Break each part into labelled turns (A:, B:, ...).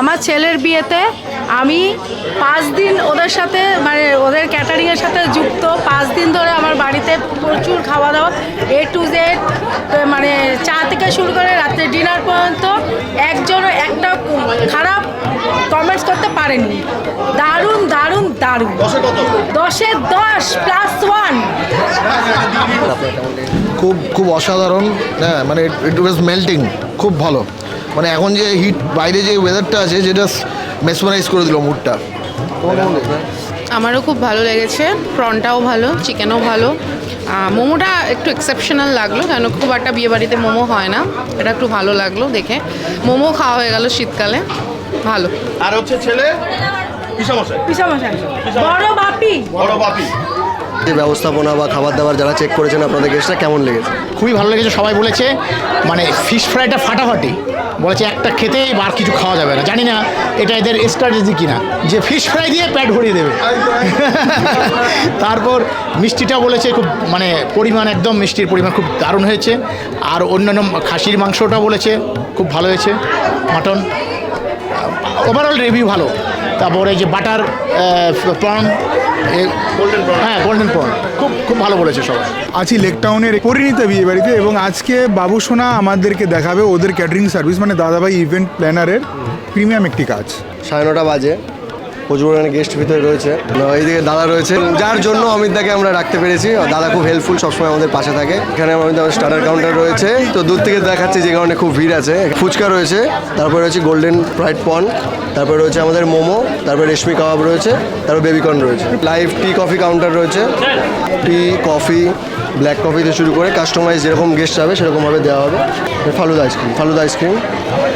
A: আমার ছেলের বিয়েতে আমি পাঁচ দিন ওদের সাথে মানে ওদের ক্যাটারিংয়ের সাথে যুক্ত। পাঁচ দিন ধরে আমার বাড়িতে প্রচুর খাওয়া দাওয়া এ টু জেড মানে চা থেকে শুরু করে রাত্রে ডিনার পর্যন্ত একজন একটা খারাপ কমেন্টস করতে পারেনি। দারুণ দারুণ দারুণ।
B: দশে
A: দশে দশ প্লাস ওয়ান
C: খুব খুব অসাধারণ। হ্যাঁ মানে ইট ওয়াজ মেল্টিং খুব ভালো। মানে এখন যে হিট বাইরে যে ওয়েদারটা আছে যেটা মেসমারাইজ করে দিল মুডটা
D: আমারও খুব ভালো লেগেছে প্রনটাও ভালো চিকেনও ভালো। মোমোটা একটু এক্সেপশনাল লাগল কেন খুব একটা বিয়ে বাড়িতে মোমো হয় না এটা একটু ভালো লাগল দেখে। মোমো খাওয়া হয়ে গেল শীতকালে ভালো।
B: আর হচ্ছে ছেলে? পিসামশাই।
A: পিসামশাই। বড় বাপি।
B: বড় বাপি।
E: যে ব্যবস্থাপনা বা খাবার দাবার যারা চেক করেছেন আপনাদের গেস্টরা কেমন লেগেছে?
F: খুবই ভালো লেগেছে সবাই বলেছে মানে ফিশ ফ্রাইটা ফাটাফাটি। বলেছে একটা খেতেই আর কিছু খাওয়া যাবে না। জানি না এটা এদের স্ট্র্যাটেজি কিনা। যে ফিশ ফ্রাই দিয়ে প্যাট ভরিয়ে দেবে। তারপর মিষ্টিটা বলেছে খুব মানে পরিমাণ একদম মিষ্টির পরিমাণ খুব দারুণ হয়েছে। আর অন্যান্য খাসির মাংসটা বলেছে খুব ভালো হয়েছে মাটন। ওভারঅল রিভিউ ভালো। তারপরে যে বাটার প্রন হ্যাঁ গোল্ডেন পয়েন্ট খুব খুব ভালো বলেছে সবাই।
G: আছি লেক টাউনের পরিণীতা বিয়ে বাড়িতে এবং আজকে বাবু সোনা আমাদেরকে দেখাবে ওদের ক্যাটারিং সার্ভিস মানে দাদাভাই ইভেন্ট প্ল্যানারের প্রিমিয়াম একটি কাজ।
E: সাড়ে নটা বাজে। প্রচুর পরিমাণে গেস্ট ভিতরে রয়েছে। এইদিকে দাদা রয়েছে। যার জন্য অমিতদাকে আমরা রাখতে পেরেছি। দাদা খুব হেল্পফুল সবসময় আমাদের পাশে থাকে। এখানে আমাদের স্টার্টার কাউন্টার রয়েছে। তো দূর থেকে দেখাচ্ছি যে কারণে খুব ভিড় আছে। ফুচকা রয়েছে। তারপরে রয়েছে গোল্ডেন ফ্রাইড পন তারপরে রয়েছে আমাদের মোমো। তারপরে রেশমি কাবাব রয়েছে। তারপর বেবিকর্ন রয়েছে। লাইভ টি কফি কাউন্টার রয়েছে। টি কফি ব্ল্যাক কফি থেকে শুরু করে কাস্টমাইজ যেরকম গেস্ট যাবে, সেরকমভাবে দেওয়া হবে। ফালুদা আইসক্রিম ফালুদা আইসক্রিম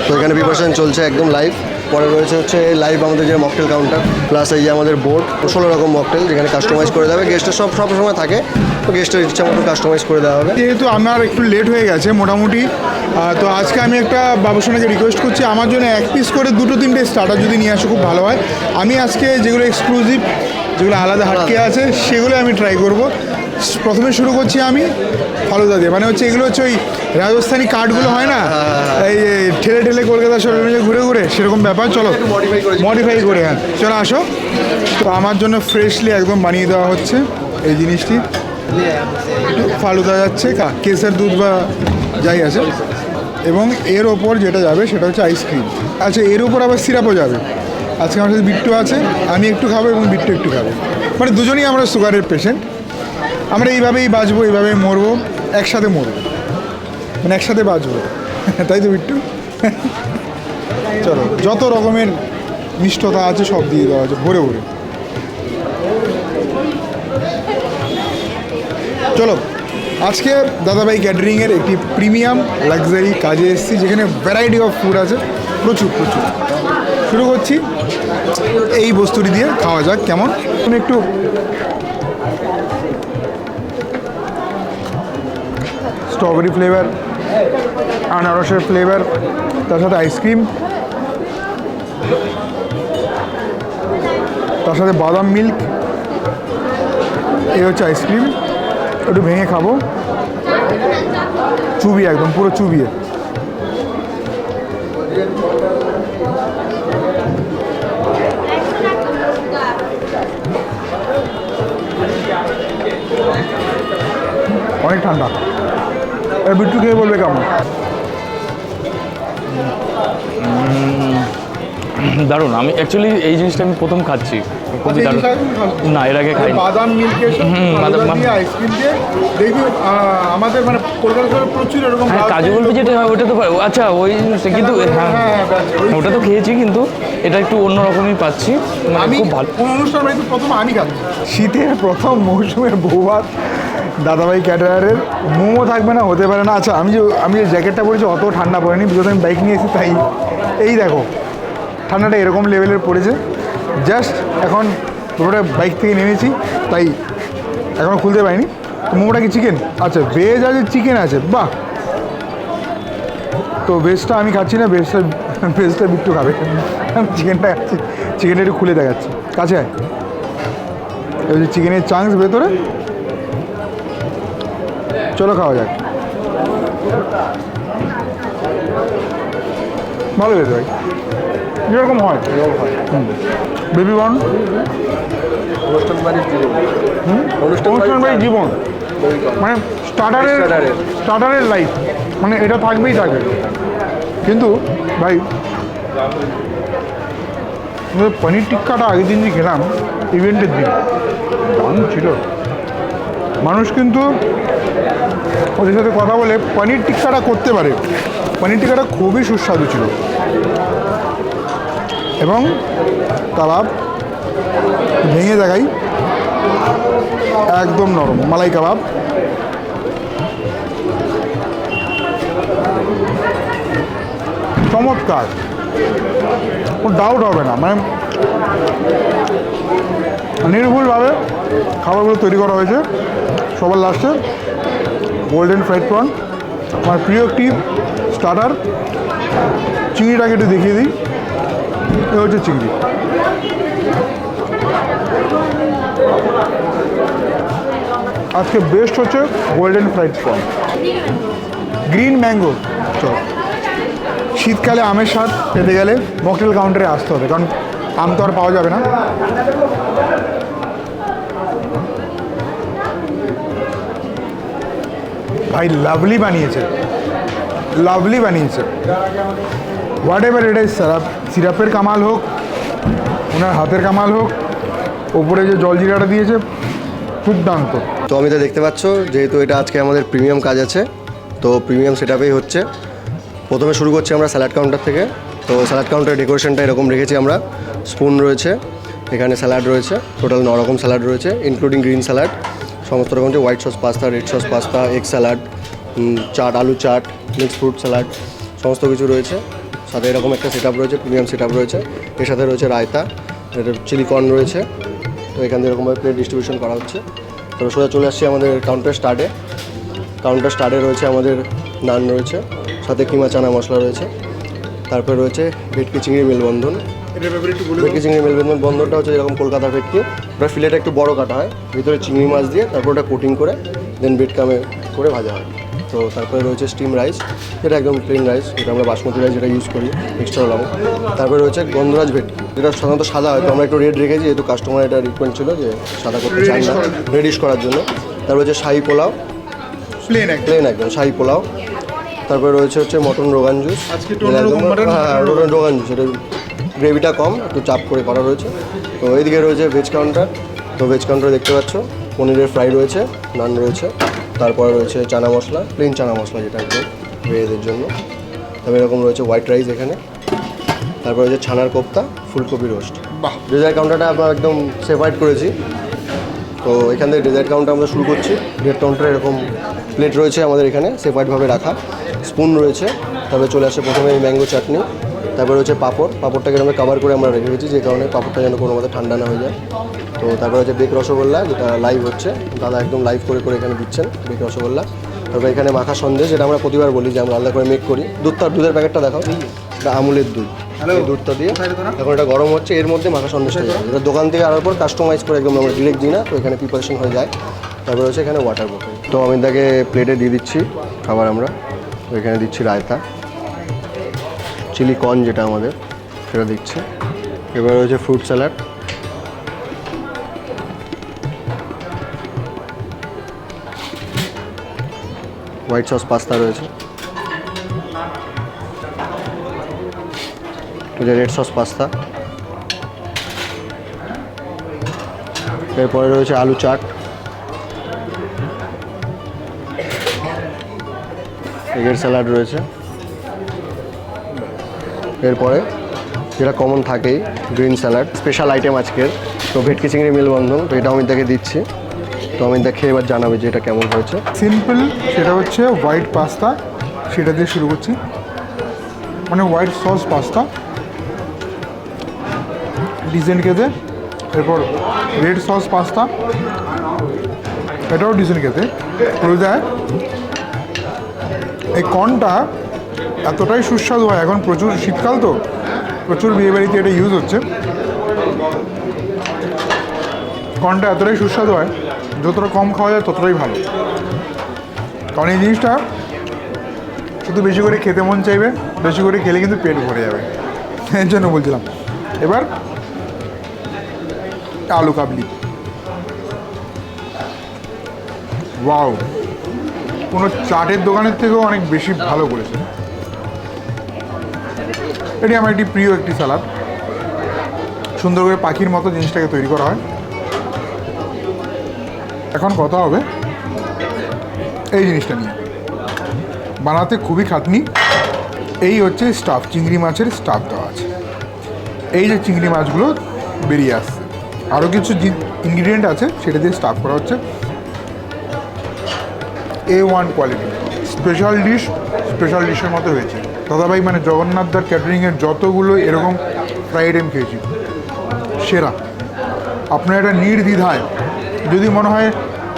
E: তো এখানে প্রিপারেশন চলছে একদম লাইভ পরে রয়েছে হচ্ছে লাইভ আমাদের যে মকটেল কাউন্টার প্লাস এই যে আমাদের বোর্ড ষোলো রকম মকটেল যেখানে কাস্টমাইজ করে দেবে। গেস্টের সব সব সময় থাকে তো গেস্টের ইচ্ছা মতো কাস্টমাইজ করে দেওয়া হবে।
G: যেহেতু আমার একটু লেট হয়ে গেছে মোটামুটি তো আজকে আমি একটা বাবুসোনাকে রিকোয়েস্ট করছি। আমার জন্য এক পিস করে দুটো তিনটে স্টার্টার যদি নিয়ে আসো খুব ভালো হয়। আমি আজকে যেগুলো এক্সক্লুসিভ যেগুলো আলাদা হাটকে আছে সেগুলো আমি ট্রাই করব। প্রথমে শুরু করছি আমি ফালুদা দিয়ে। মানে হচ্ছে এগুলো হচ্ছে ওই রাজস্থানি কার্ডগুলো হয় না? এই ঠেলে ঠেলে কলকাতা শহরে ঘুরে ঘুরে সেরকম ব্যাপার। চলো মডিফাই করে হ্যাঁ। চলো আসো। তো আমার জন্য ফ্রেশলি একদম বানিয়ে দেওয়া হচ্ছে এই জিনিসটি। ফালুদা যাচ্ছে কা- কেসের দুধ বা যাই আছে। এবং এর ওপর যেটা যাবে সেটা হচ্ছে আইসক্রিম আচ্ছা এর ওপর আবার সিরাপও যাবে। আজকে আমার সাথে বিট্টু আছে আমি একটু খাব এবং বিট্টু একটু খাব। মানে দুজনেই আমরা সুগারের পেশেন্ট আমরা এইভাবেই বাঁচবো এইভাবেই মরবো। একসাথে মরবো। মানে একসাথে বাঁচবো। তাই তো বিট্টু? চলো, যত রকমের মিষ্টতা আছে সব দিয়ে দেওয়া আছে ভরে ভরে। চলো, আজকে দাদাভাই ক্যাটারিংয়ের একটি প্রিমিয়াম লাক্সারি কাজে এসেছি, যেখানে ভ্যারাইটি অফ ফুড আছে, প্রচুর প্রচুর। শুরু করছি, এই বস্তুটি দিয়ে খাওয়া যাক, কেমন? একটু স্ট্রবেরি ফ্লেভার আনারসের ফ্লেভার তার সাথে আইসক্রিম তার সাথে বাদাম মিল্ক এই হচ্ছে আইসক্রিম একটু ভেঙে খাব। চুবিয়ে একদম, পুরো চুবিয়ে। অনেক ঠান্ডা। এবার বিট্টু খেয়ে বলবে কেমন?
H: দারুণ। আমি অ্যাকচুয়ালি এই জিনিসটা আমি প্রথম খাচ্ছি। খুবই
G: আচ্ছা,
H: দারুণ। না এর আগে খাইনি।
G: বাদাম মিল্কের
H: বাদাম।
G: আইসক্রিম দিয়ে দেখবি আমাদের মানে কলকাতা শহরে প্রচুর এরকম
H: হ্যাঁ কাজু বলবি যেটা হয় ওটা তো আচ্ছা ওই জিনিসটা কিন্তু হ্যাঁ
G: হ্যাঁ,
H: ওটা তো খেয়েছি কিন্তু এটা একটু অন্য রকমই পাচ্ছি। মানে
G: আমি
H: খুব ভালো।
G: অনুষ্ঠান প্রথম আমি খাচ্ছি। শীতের প্রথম মৌসুমের বৌভাত দাদাভাই ক্যাটারারের মোমো থাকবে না, হতে পারে না। আচ্ছা আমি যে আমি যে জ্যাকেটটা পরেছি, অত ঠান্ডা পড়েনি যেহেতু আমি বাইক নিয়ে এসেছি, তাই এই দেখো, ঠান্ডাটা এরকম লেভেলের পড়েছে। জাস্ট এখন পুরোটা বাইক থেকে নেমেছি তাই এখনও খুলতে পারিনি। মোমোটা কি চিকেন আচ্ছা ভেজ আছে চিকেন আছে, বাহ! তো ভেজটা আমি খাচ্ছি না ভেজটা ভেজটা বিট্টু খাবে। আমি চিকেনটা খাচ্ছি চিকেনটা একটু খুলে দেখাচ্ছি। কাছে চিকেনের চাংস ভেতরে চলো খাওয়া যাক। ভালো হয়েছে ভাই। যেরকম হয়। বেবি বন
E: অনুষ্ঠান বাড়ির জীবন।
G: অনুষ্ঠান জীবন। মানে স্টার্টারের স্টার্টারের লাইফ মানে এটা থাকবেই থাকবে কিন্তু ভাই পনির টিক্কাটা আগের দিন যে খেলাম ইভেন্টের দিন। দারুণ ছিল। মানুষ কিন্তু ওদের সাথে কথা বলে পনির টিক্কাটা করতে পারে। পনির টিক্কাটা খুবই সুস্বাদু ছিল। এবং কাবাব ভেঙে দেখাই। একদম নরম মালাই কাবাব। চমৎকার। কোনো ডাউট হবে না। মানে নির্ভুলভাবে খাবারগুলো তৈরি করা হয়েছে। সবার লাস্টে গোল্ডেন ফ্রাইড প্রন আমার প্রিয় একটি স্টার্টার চিংড়িটাকে একটু দেখিয়ে দিই। এ হচ্ছে চিংড়ি। আজকে বেস্ট হচ্ছে golden fried prawn green mango চল। শীতকালে আমের স্বাদ পেতে গেলে মকটেল কাউন্টারে আসতে হবে, কারণ আম তো আর পাওয়া যাবে না। ভাই, লাভলি বানিয়েছে। লাভলি বানিয়েছে। হোয়াট এভার এটা সিরাপ সিরাপের কামাল হোক, ওনার হাতের কামাল হোক, ওপরে যে জলজিরাটা দিয়েছে দুর্দান্ত
E: তো আমি তো দেখতে পাচ্ছ, যেহেতু এটা আজকে আমাদের প্রিমিয়াম কাজ আছে, তো প্রিমিয়াম সেটআপেই হচ্ছে। প্রথমে শুরু করছি আমরা স্যালাড কাউন্টার থেকে। তো স্যালাড কাউন্টার ডেকোরেশনটা এরকম রেখেছি আমরা। স্পুন রয়েছে, এখানে স্যালাড রয়েছে, টোটাল ন রকম স্যালাড রয়েছে ইনক্লুডিং গ্রিন স্যালাড, সমস্ত রকম যে white sauce pasta, red sauce pasta, egg salad chaat, আলু চাট মিক্স ফ্রুট স্যালাড, সমস্ত কিছু রয়েছে। সাথে এরকম একটা সেট রয়েছে, প্রিমিয়াম সেট রয়েছে। এর সাথে রয়েছে রায়তা চিলি কর্ন রয়েছে। তো এখান থেকে এরকমভাবে প্লেট ডিস্ট্রিবিউশন করা হচ্ছে। তো সোজা চলে আসছি আমাদের কাউন্টার স্টার্টে কাউন্টার স্টার্টে রয়েছে আমাদের নান রয়েছে। সাথে কিমা চানা মশলা রয়েছে। তারপরে রয়েছে ভেটকি চিংড়ি মেলবন্ধন। ভেটকি চিংড়ি মেলবন্ধন বন্ধনটা হচ্ছে যেরকম কলকাতা ভেটকি। ওটা ফিলেটা একটু বড় কাটা হয় ভিতরে চিংড়ি মাছ দিয়ে তারপর ওটা কোটিং করে দেন বেড কামে করে ভাজা হয়। তো তারপরে রয়েছে স্টিম রাইস যেটা একদম প্লেন রাইস যেটা আমরা বাসমতি রাইস যেটা ইউজ করি মিক্সচার লবণ তারপরে রয়েছে গন্ধরাজ ভেটকি যেটা সাধারণত সাদা হয়। তো আমরা একটু রেড রেখেছি যেহেতু কাস্টমার এটা রিকোয়েন্ট ছিল যে সাদা করতে চান না। রেডিশ করার জন্য। তারপর হচ্ছে শাহি পোলাও।
G: প্লেন
E: প্লেন একদম শাহি পোলাও। তারপরে রয়েছে হচ্ছে মটন রোগান জুস
G: mutton,
E: হ্যাঁ রোগান। জুস এটা গ্রেভিটা কম একটু চাপ করে করা রয়েছে। তো এইদিকে রয়েছে ভেজ কাউন্টার তো ভেজ কাউন্টার দেখতে পাচ্ছ পনিরের ফ্রাই রয়েছে নান রয়েছে তারপরে রয়েছে চানা মশলা প্লেন চানা মশলা যেটা একদম ভেজেদের জন্য। তবে এরকম রয়েছে হোয়াইট রাইস এখানে। তারপরে রয়েছে ছানার কোপ্তা ফুলকপি রোস্ট। ডেজার্ট কাউন্টারটা আমরা একদম সেপারেট করেছি। তো এখান থেকে ডেজার্ট কাউন্টার আমরা শুরু করছি। ডেজার্ট কাউন্টারে এরকম প্লেট রয়েছে আমাদের এখানে সেপারেটভাবে রাখা। স্পুন রয়েছে তারপরে চলে আসে প্রথমে এই ম্যাঙ্গো চাটনি তারপরে রয়েছে পাঁপড়। পাঁপড়টাকে আমরা কভার করে আমরা রেখে দিয়েছি যে কারণে পাঁপড়টা যেন কোনো মতে ঠান্ডা না হয়ে যায়। তো তারপরে হচ্ছে বেক রসগোল্লা যেটা লাইভ হচ্ছে দাদা একদম লাইভ করে করে এখানে দিচ্ছেন বেক রসগোল্লা। তারপরে এখানে মাখা সন্দেশ যেটা আমরা প্রতিবার বলি যে আমরা আলাদা করে মেক করি। দুধটা দুধের প্যাকেটটা দেখাও। এটা আমুলের দুধ। দুধটা দিয়ে এখন এটা গরম হচ্ছে এর মধ্যে মাখা সন্দেশটা যাবে এটা দোকান থেকে আনার পর কাস্টমাইজ করে একদম আমরা ডিরেক্ট দিই না তো এখানে প্রিপারেশন হয়ে যায়। তারপরে হচ্ছে এখানে ওয়াটার বোতল তো আমি তাকে প্লেটে দিয়ে দিচ্ছি খাবার আমরা। এখানে দিচ্ছি রায়তা। চিলি কর্ন যেটা আমাদের, সেটা দিচ্ছি। এবার রয়েছে fruit salad. White sauce pasta রয়েছে। Red sauce pasta. এরপরে রয়েছে আলু চাট। এগের স্যালাড রয়েছে। এরপরে যেটা কমন থাকেই গ্রিন স্যালাড স্পেশাল আইটেম আজকের। তো ভেটকি চিংড়ি মেলবন্ধন, তো এটা অমিতদাকে দিচ্ছি। তো অমিতদা দেখে এবার জানাবে যে এটা কেমন হয়েছে।
G: সিম্পল সেটা হচ্ছে হোয়াইট পাস্তা সেটা দিয়ে শুরু করছি। মানে হোয়াইট সস পাস্তা ডিজাইন খেতে। এরপর রেড সস পাস্তা এটাও ডিজাইন খেতে। দেয় এই কর্নটা এতটাই সুস্বাদু হয়। এখন প্রচুর শীতকাল তো, প্রচুর বিয়েবাড়িতে এটা ইউজ হচ্ছে। কর্নটা এতটাই সুস্বাদু হয়, যতটা কম খাওয়া যায় ততটাই ভালো। কারণ এই জিনিসটা শুধু বেশি করে খেতে মন চাইবে, বেশি করে খেলে কিন্তু পেট ভরে যাবে। এর জন্য বলছিলাম। এবার আলু কাবলি। ওয়াও কোনো চাটের দোকানের থেকেও অনেক বেশি ভালো করেছে এটি আমার একটি প্রিয় একটি সালাদ। সুন্দর করে পাখির মতো জিনিসটাকে তৈরি করা হয়। এখন কথা হবে এই জিনিসটা নিয়ে। বানাতে খুবই খাটনি। এই হচ্ছে স্টাফ, চিংড়ি মাছের স্টাফ দেওয়া আছে। এই যে চিংড়ি মাছগুলো বেরিয়ে আসছে। আরও কিছু ইনগ্রিডিয়েন্ট আছে, সেটা দিয়ে স্টাফ করা হচ্ছে। A one quality special dish special ডিশের মতো হয়েছে। দাদাভাই মানে জগন্নাথ দার ক্যাটারিংয়ের যতগুলো এরকম ফ্রাই আইটেম খেয়েছি। সেরা। আপনার এটা নির্দ্বিধায়। যদি মনে হয়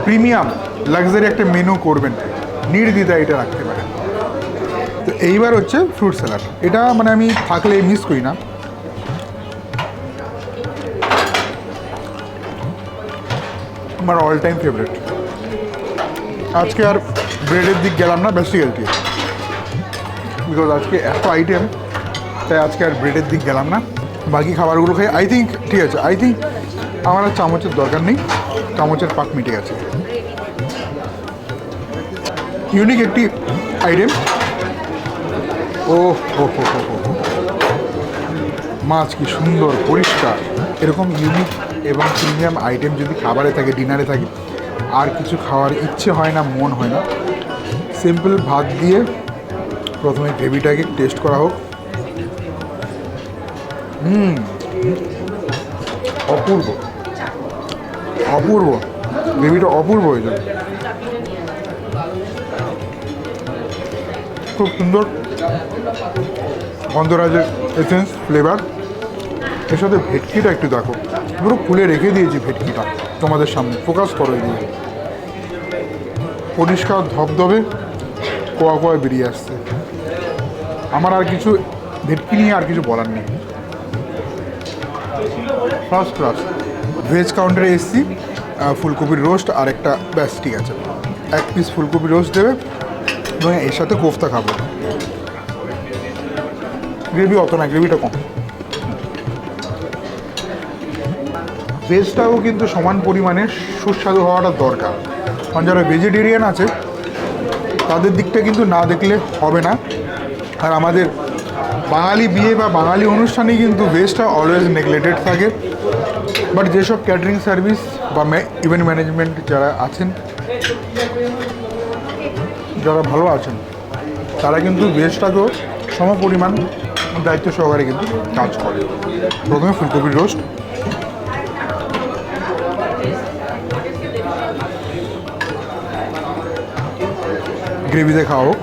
G: প্রিমিয়াম লাক্সারি একটা মেনু করবেন, নির্দ্বিধায় এটা রাখতে পারেন। তো এইবার হচ্ছে ফ্রুট স্যালাড এটা মানে আমি থাকলে মিস করি না। আমার অল টাইম ফেভারিট আজকে আর ব্রেডের দিক গেলাম না বেসিক্যালিটি বিকজ আজকে এত আইটেম তাই আজকে আর ব্রেডের দিক গেলাম না। বাকি খাবারগুলো খাই আই থিঙ্ক ঠিক আছে আই থিঙ্ক আমার আর চামচের দরকার নেই, চামচের পাক মিটে গেছে। ইউনিক একটি আইটেম ও হো হো। মাছ কি সুন্দর, পরিষ্কার। এরকম ইউনিক এবং প্রিমিয়াম আইটেম যদি খাবারে থাকে ডিনারে থাকে আর কিছু খাওয়ার ইচ্ছে হয় না, মন হয় না। সিম্পল ভাত দিয়ে প্রথমে গ্রেভিটাকে টেস্ট করা হোক। হুম। অপূর্ব। অপূর্ব। গ্রেভিটা অপূর্ব হয়েছে। খুব সুন্দর। গন্ধরাজের এসেন্স ফ্লেভার এর সাথে ভেটকিটা একটু দেখো। পুরো খুলে রেখে দিয়েছি ভেটকিটা। তোমাদের সামনে। ফোকাস করো দিয়ে পরিষ্কার, ধবধবে, কোয়া কোয়া বেরিয়ে আসছে। আমার আর কিছু ভেটকি নিয়ে আর কিছু বলার নেই। ফার্স্ট ক্লাস ভেজ কাউন্টারে এসছি ফুলকপির রোস্ট আর একটা ব্যাস, ঠিক আছে। এক পিস ফুলকপি রোস্ট দেবে, এবং এর সাথে কোফতা খাব। গ্রেভি অত না গ্রেভিটা কম। ভেজটাও কিন্তু সমান পরিমাণে সুস্বাদু হওয়াটা দরকার। কারণ যারা ভেজিটেরিয়ান আছে, তাদের দিকটা কিন্তু না দেখলে হবে না। আর আমাদের বাঙালি বিয়ে বা বাঙালি অনুষ্ঠানে কিন্তু ভেজটা অলওয়েজ নেগলেক্টেড থাকে। বাট যেসব ক্যাটারিং সার্ভিস বা ইভেন্ট ম্যানেজমেন্ট যারা আছেন, যারা ভালো আছেন, তারা কিন্তু ভেজটাকেও সম পরিমাণ দায়িত্ব সহকারে কিন্তু কাজ করে। প্রথমে ফুলকপির রোস্ট গ্রেভিতে খাওয়া হোক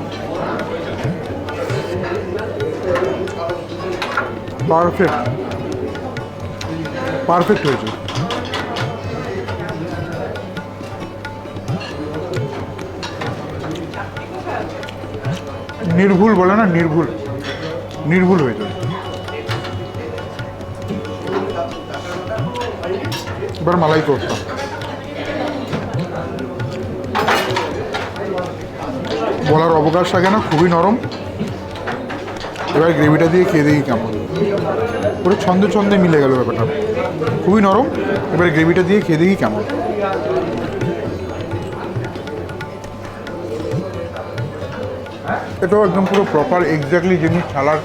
G: পারফেক্ট পারফেক্ট হয়েছে। নির্ভুল বলে না, নির্ভুল। নির্ভুল হয়েছে এবার মালাই করতাম বলার অবকাশ থাকে না, খুবই নরম। এবার গ্রেভিটা দিয়ে খেয়ে দেখি কেমন। পুরো ছন্দে ছন্দে মিলে গেল ব্যাপারটা। খুবই নরম, এবার গ্রেভিটা দিয়ে খেয়ে দেখি কেমন। এটাও একদম পুরো প্রপার এক্স্যাক্টলি যেমনি ছানার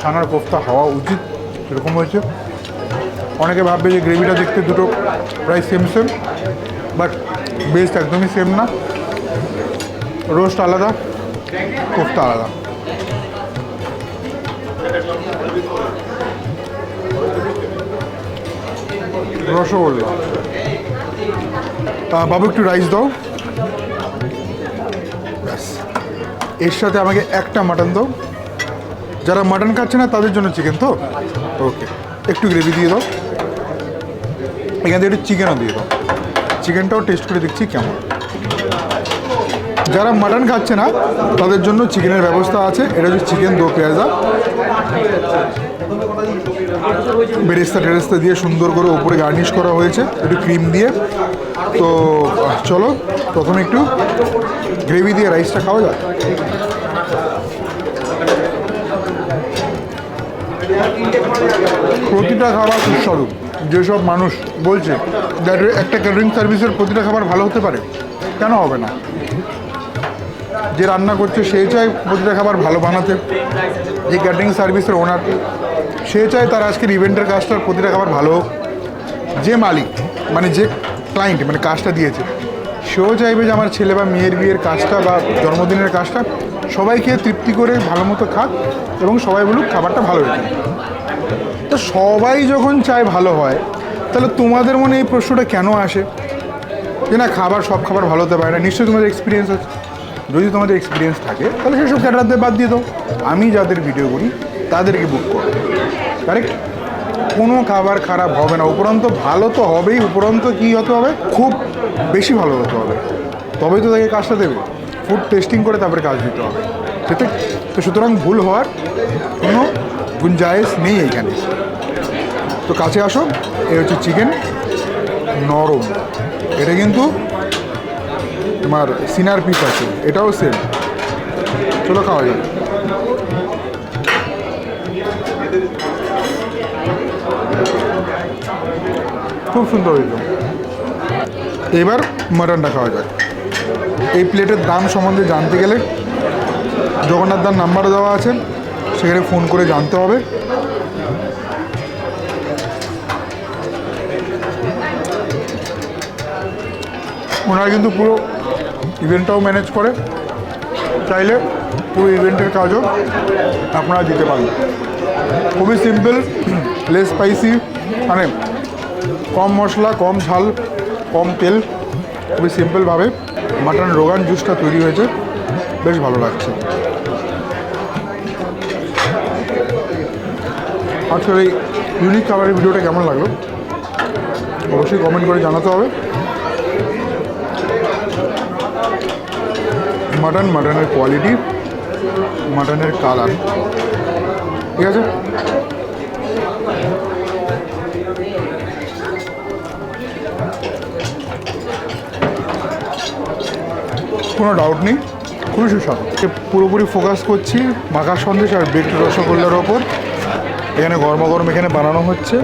G: ছানার কোফতা হওয়া উচিত, সেরকম হয়েছে। অনেকে ভাববে যে গ্রেভিটা দেখতে দুটো প্রায় সেম সেম বাট বেস্ট একদমই সেম না। রোস্ট আলাদা কোফতা আলাদা। রসগোল্লা। আহ, বাবু একটু রাইস দাও। ব্যাস। এর সাথে আমাকে একটা মাটন দাও। যারা মাটন খাচ্ছে না তাদের জন্য চিকেন তো? ওকে একটু গ্রেভি দিয়ে দাও। এখান থেকে একটু চিকেনও দিয়ে দাও। চিকেনটাও টেস্ট করে দেখছি কেমন। যারা মাটন খাচ্ছে না, তাদের জন্য চিকেনের ব্যবস্থা আছে। এটা হচ্ছে চিকেন দো পেঁয়াজা। বেরেস্তা টেরেস্তা দিয়ে সুন্দর করে ওপরে গার্নিশ করা হয়েছে, একটু ক্রিম দিয়ে। তো, চলো, প্রথমে একটু গ্রেভি দিয়ে রাইসটা খাওয়া যাক। প্রতিটা খাবার সুস্বাদু, যেসব মানুষ বলছে একটা ক্যাটারিং সার্ভিসের প্রতিটা খাবার ভালো হতে পারে, কেন হবে না? যে রান্না করছে, সে চায় প্রতিটা খাবার ভালো বানাতে। যে ক্যাটারিং সার্ভিসের ওনার সে চায় তার আজকের ইভেন্টের কাজটার প্রতিটা খাবার ভালো হোক। যে মালিক মানে যে ক্লায়েন্ট মানে কাজটা দিয়েছে, সেও চাইবে যে আমার ছেলে বা মেয়ের বিয়ের কাজটা বা জন্মদিনের কাজটা সবাই খেয়ে তৃপ্তি করে ভালো মতো খাক এবং সবাই বলুক খাবারটা ভালো হয়েছে। তো সবাই যখন চায় ভালো হয়, তাহলে তোমাদের মনে এই প্রশ্নটা কেন আসে? যে না, খাবার সব খাবার ভালো হতে পারে না। নিশ্চয়ই তোমাদের এক্সপিরিয়েন্স আছে। যদি তোমাদের এক্সপিরিয়েন্স থাকে, তাহলে সেসব ক্যাটারদের বাদ দিয়ে দাও। আমি যাদের ভিডিও করি, তাদেরকে বুক করো। কারেক্ট কোনো খাবার খারাপ হবে না। উপরন্ত ভালো তো হবেই, উপরন্ত কী হতে হবে? খুব বেশি ভালো হতে হবে। তবেই তো তাকে কাজটা দেবে। ফুড টেস্টিং করে তারপরে কাজ দিতে হবে। ঠিক? তো সুতরাং ভুল হওয়ার কোনো গুঞ্জায়েশ নেই এইখানে তো কাছে আসো। এই হচ্ছে চিকেন নরম। এটা কিন্তু তোমার সিনার পিস আছে, এটাও সেম চলো খাওয়া যাক। খুব সুন্দর হয়েছে। এবার মাটনটা খাওয়া যাক। এই প্লেটের দাম সম্বন্ধে জানতে গেলে জগন্নাথ দার নাম্বার দেওয়া আছে, সেখানে ফোন করে জানতে হবে। ওনারা কিন্তু পুরো ইভেন্টটাও ম্যানেজ করে, চাইলে পুরো ইভেন্টের কাজও আপনারা দিতে পারেন। খুবই সিম্পল লেস স্পাইসি মানে কম মশলা, কম ঝাল, কম তেল, খুবই সিম্পলভাবে মাটন রোগান জুসটা তৈরি হয়েছে, বেশ ভালো লাগছে। আজকের এই ইউনিক খাবারের ভিডিওটা কেমন লাগল? অবশ্যই কমেন্ট করে জানাতে হবে। মাটন মাটনের কোয়ালিটি মাটনের কালার ঠিক আছে? কোনো ডাউট নেই, খুবই সুস্বাদু। পুরোপুরি ফোকাস করছি মাখা সন্দেশ আর বেকড রসগোল্লার ওপর। এখানে গরম গরম এখানে বানানো হচ্ছে।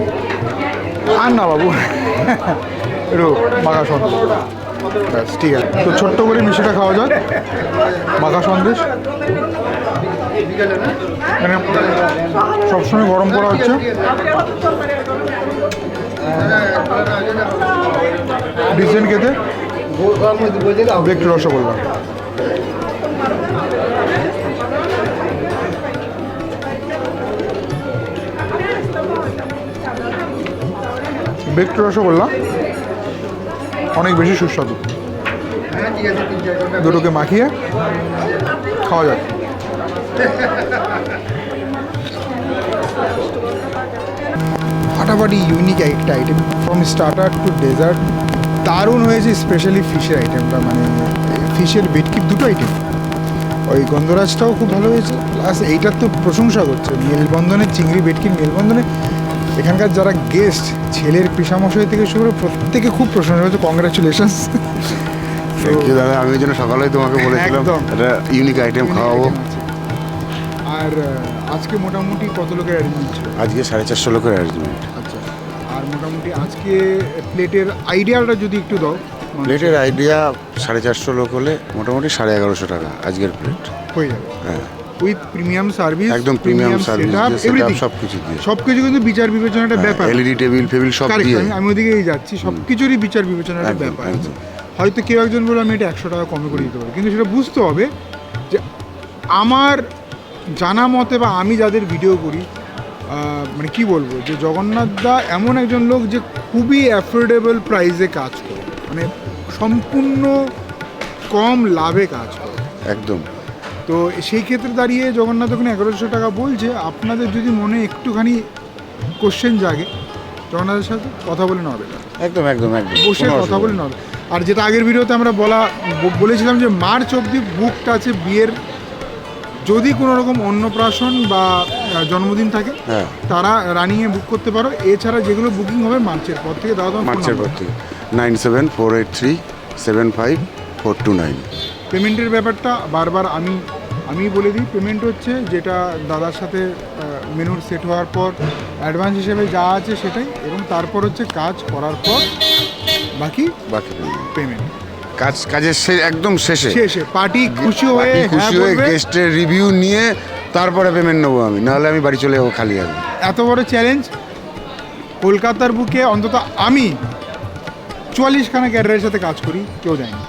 G: আর না বাবু, একটু মাখা সন্দেশ। ব্যাস, ঠিক আছে। তো ছোট্ট করে মিষ্টিটা খাওয়া যাক। মাখা সন্দেশ। সবসময় গরম করা হচ্ছে। ডিসেন্ট খেতে। বেকড রসগোল্লা। বেকড রসগোল্লা। অনেক বেশি সুস্বাদু। দুটোকে মাখিয়ে খাওয়া যাক। ফাটাফাটি ইউনিক একটা item from starter to dessert দারুণ হয়েছে স্পেশালি ফিশের আইটেমটা মানে ফিশের বেটকিপ দুটো আইটেম ওই গন্ধরাজটাও খুব ভালো হয়েছে প্লাস এইটার তো প্রশংসা করছে। মেলবন্ধনে, চিংড়ি বেটকির মেলবন্ধনে এখানকার যারা গেস্ট ছেলের পেশামশাই থেকে শুরু করে প্রত্যেকে খুব প্রশংসা করেছে কংগ্রাচুলেশনস
I: দাদা। আমি জন্য সকালেই তোমাকে বলেছিলাম। একটা ইউনিক আইটেম খাওয়াবো।
G: আর আজকে মোটামুটি কত লোকের অ্যারেঞ্জমেন্ট
I: আজকে সাড়ে চারশো লোকের অ্যারেঞ্জমেন্ট
G: আচ্ছা। আর মোটামুটি আজকে প্লেটের আইডিয়াটা যদি একটু দাও।
I: প্লেটের আইডিয়া সাড়ে চারশো লোক হলে মোটামুটি সাড়ে এগারোশো টাকা আজকের প্লেট
G: হয়ে যাবে।
I: হ্যাঁ।
G: উইথ প্রিমিয়াম সার্ভিস
I: একদম প্রিমিয়াম সার্ভিস দিয়ে সব কিছু দিয়ে।
G: সব কিছু কিন্তু বিচার বিবেচনার একটা ব্যাপার।
I: এলইডি টেবিল ফেবিল সব দিয়ে।
G: আমি ওদিকেই যাচ্ছি। সব কিছুরই বিচার
I: একদম,
G: ব্যাপার। হয়তো কেউ একজন বলে আমি এটা একশো টাকা কমে করে দিতে পারি। কিন্তু সেটা বুঝতে হবে যে আমার জানা মতে বা আমি যাদের ভিডিও করি মানে কি বলব যে জগন্নাথ দা এমন একজন লোক যে খুবই অ্যাফোর্ডেবল প্রাইসে কাজ করে। মানে সম্পূর্ণ কম লাভে কাজ করে।
I: একদম।
G: তো সেই ক্ষেত্রে দাঁড়িয়ে জগন্নাথ ওখানে এগারোশো টাকা বলছে। আপনাদের যদি মনে একটুখানি কোশ্চেন জাগে জগন্নাথের সাথে কথা বলে নেওয়া।
I: একদম একদম একদম।
G: বসে কথা বলে নেওয়া। আর যেটা আগের ভিডিওতে আমরা বলা বলেছিলাম যে মার্চ অবধি বুকটা আছে বিয়ের। যদি কোনো রকম অন্নপ্রাশন বা জন্মদিন থাকে
I: হ্যাঁ।
G: তারা রানিংয়ে বুক করতে পারো। এছাড়া যেগুলো বুকিং হবে মার্চের পর থেকে দাদা
I: মার্চের পর থেকে। Nine seven four eight three seven five four two nine.
G: পেমেন্টের ব্যাপারটা বারবার আমি আমি বলে দিই পেমেন্ট হচ্ছে যেটা দাদার সাথে মেনুর সেট হওয়ার পর অ্যাডভান্স হিসেবে যা আছে সেটাই এবং তারপর হচ্ছে কাজ করার পর বাকি
I: বাকি
G: পেমেন্ট
I: কাজ কাজের শে- একদম শেষে।
G: শেষে পার্টি খুশি হয়ে
I: বাকি খুশি
G: হ্যাঁ
I: হয়ে গেস্টের রিভিউ নিয়ে তারপরে পেমেন্ট নেব আমি নাহলে আমি বাড়ি চলে যাব খালি আমি
G: এত বড় চ্যালেঞ্জ কলকাতার বুকে অন্তত আমি চুয়াল্লিশখানা ক্যাডারের সাথে কাজ করি কেউ দেয়নি